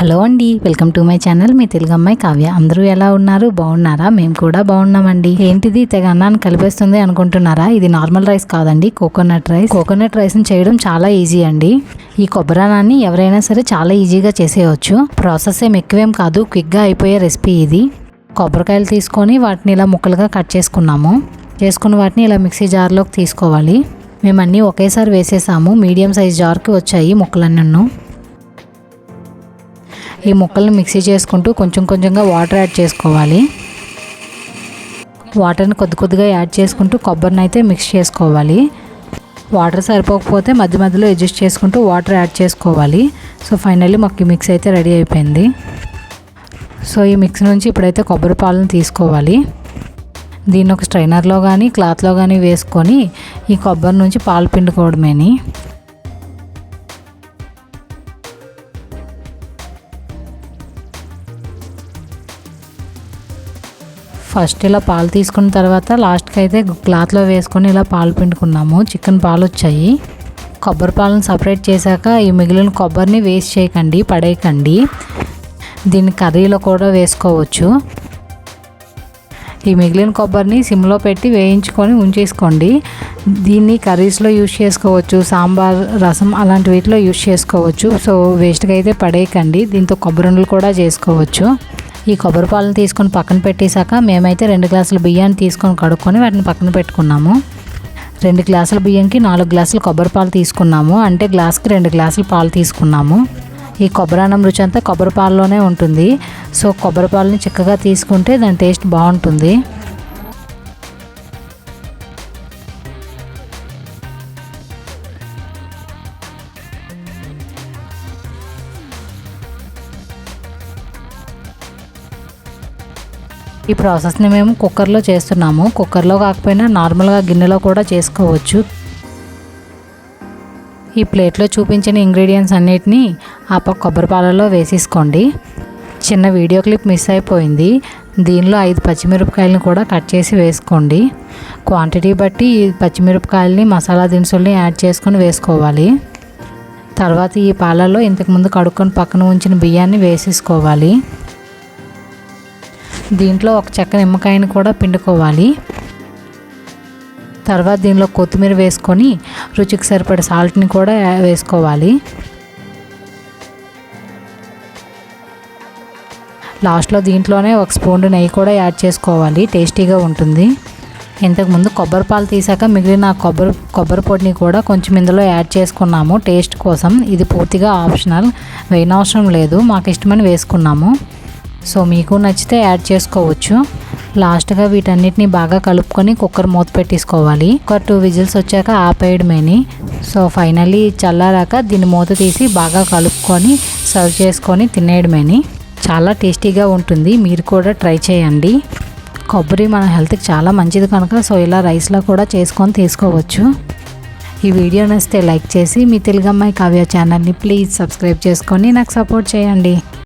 Hello అండి welcome to my channel. మీ తెలుగు అమ్మాయి కావ్య. అందరూ ఎలా ఉన్నారు? బాగున్నారా? మేము కూడా బాగున్నామండి. ఏంటిది? తెగ అన్నాన్ని కలిపేస్తుంది అనుకుంటున్నారా? ఇది నార్మల్ రైస్ కాదండి కోకోనట్ రైస్. కోకోనట్ రైస్ని చేయడం చాలా ఈజీ అండి. ఈ కొబ్బరానాన్ని ఎవరైనా సరే చాలా ఈజీగా చేసేయచ్చు. ప్రాసెస్ ఏం ఎక్కువేం కాదు క్విక్గా అయిపోయే రెసిపీ ఇది. కొబ్బరికాయలు తీసుకొని వాటిని ఇలా ముక్కలుగా కట్ చేసుకున్నాము. చేసుకున్న వాటిని ఇలా మిక్సీ జార్లోకి తీసుకోవాలి. మేము అన్నీ ఒకేసారి వేసేసాము. మీడియం సైజ్ జార్కి వచ్చాయి ముక్కలన్నీ ఈ ముక్కల్ని మిక్సీ చేసుకుంటూ కొంచెం కొంచెంగా వాటర్ యాడ్ చేసుకోవాలి. వాటర్ని కొద్ది కొద్దిగా యాడ్ చేసుకుంటూ కొబ్బరిని అయితే మిక్స్ చేసుకోవాలి. వాటర్ సరిపోకపోతే మధ్య మధ్యలో అడ్జస్ట్ చేసుకుంటూ వాటర్ యాడ్ చేసుకోవాలి. సో ఫైనల్లీ మాకు ఈ మిక్స్ అయితే రెడీ అయిపోయింది. సో ఈ మిక్స్ నుంచి ఇప్పుడైతే కొబ్బరి పాలను తీసుకోవాలి. దీన్ని ఒక స్ట్రైనర్లో కానీ క్లాత్లో కానీ వేసుకొని ఈ కొబ్బరి నుంచి పాలు పిండుకోవడమేని. ఫస్ట్ ఇలా పాలు తీసుకున్న తర్వాత లాస్ట్కి అయితే క్లాత్లో వేసుకొని ఇలా పాలు పిండుకున్నాము. చికెన్ పాలు వచ్చాయి కొబ్బరి పాలను సపరేట్ చేశాక ఈ మిగిలిన కొబ్బరిని వేస్ట్ చేయకండి పడేయకండి. దీన్ని కర్రీలో కూడా వేసుకోవచ్చు. ఈ మిగిలిన కొబ్బరిని సిమ్లో పెట్టి వేయించుకొని ఉంచేసుకోండి. దీన్ని కర్రీస్లో యూజ్ చేసుకోవచ్చు. సాంబార్ రసం అలాంటి వీటిలో యూజ్ చేసుకోవచ్చు. సో వేస్ట్గా అయితే పడేయకండి. దీంతో కొబ్బరి కూడా చేసుకోవచ్చు. ఈ కొబ్బరి పాలను తీసుకొని పక్కన పెట్టేశాక మేమైతే రెండు గ్లాసులు బియ్యాన్ని తీసుకొని కడుక్కొని వాటిని పక్కన పెట్టుకున్నాము. రెండు గ్లాసుల బియ్యంకి నాలుగు గ్లాసులు కొబ్బరి పాలు తీసుకున్నాము. అంటే గ్లాస్కి రెండు గ్లాసులు పాలు తీసుకున్నాము. ఈ కొబ్బరి అన్నం రుచి అంతా కొబ్బరి పాలలోనే ఉంటుంది. సో కొబ్బరి పాలని చిక్కగా తీసుకుంటే దాని టేస్ట్ బాగుంటుంది. ఈ ప్రాసెస్ని మేము కుక్కర్లో చేస్తున్నాము. కుక్కర్లో కాకపోయినా నార్మల్గా గిన్నెలో కూడా చేసుకోవచ్చు. ఈ ప్లేట్లో చూపించిన ఇంగ్రీడియంట్స్ అన్నిటినీ ఆ పక్క కొబ్బరి పాలలో వేసేసుకోండి. చిన్న వీడియో క్లిప్ మిస్ అయిపోయింది. దీనిలో ఐదు పచ్చిమిరపకాయలను కూడా కట్ చేసి వేసుకోండి. క్వాంటిటీ బట్టి ఈ పచ్చిమిరపకాయలని మసాలా దినుసుల్ని యాడ్ చేసుకొని వేసుకోవాలి. తర్వాత ఈ పాలలో ఇంతకుముందు కడుక్కొని పక్కన ఉంచిన బియ్యాన్ని వేసేసుకోవాలి. దీంట్లో ఒక చెక్క నిమ్మకాయని కూడా పిండుకోవాలి. తర్వాత దీనిలో కొత్తిమీర వేసుకొని రుచికి సరిపడే సాల్ట్ని కూడా వేసుకోవాలి. లాస్ట్లో దీంట్లోనే ఒక స్పూన్ నెయ్యి కూడా యాడ్ చేసుకోవాలి. టేస్టీగా ఉంటుంది. ఇంతకుముందు కొబ్బరి పాలు తీసాక మిగిలిన కొబ్బరి కొబ్బరి పొడిని కూడా కొంచెం ఇందులో యాడ్ చేసుకున్నాము. టేస్ట్ కోసం. ఇది పూర్తిగా ఆప్షనల్. వేయనవసరం లేదు. మాకు ఇష్టమని వేసుకున్నాము. సో మీకు నచ్చితే యాడ్ చేసుకోవచ్చు. లాస్ట్గా వీటన్నిటిని బాగా కలుపుకొని కుక్కర్ మూత పెట్టేసుకోవాలి. ఒక టూ విజిల్స్ వచ్చాక ఆపేయడమేని సో ఫైనల్లీ చల్లారాక దీన్ని మూత తీసి బాగా కలుపుకొని సర్వ్ చేసుకొని తినేయడమేని చాలా టేస్టీగా ఉంటుంది. మీరు కూడా ట్రై చేయండి. కొబ్బరి మన హెల్త్కి చాలా మంచిది కనుక సో ఇలా రైస్లో కూడా చేసుకొని తీసుకోవచ్చు. ఈ వీడియో నచ్చితే లైక్ చేసి మీ తెలుగమ్మాయి కావ్య ఛానల్ని ప్లీజ్ సబ్స్క్రైబ్ చేసుకొని నాకు సపోర్ట్ చేయండి.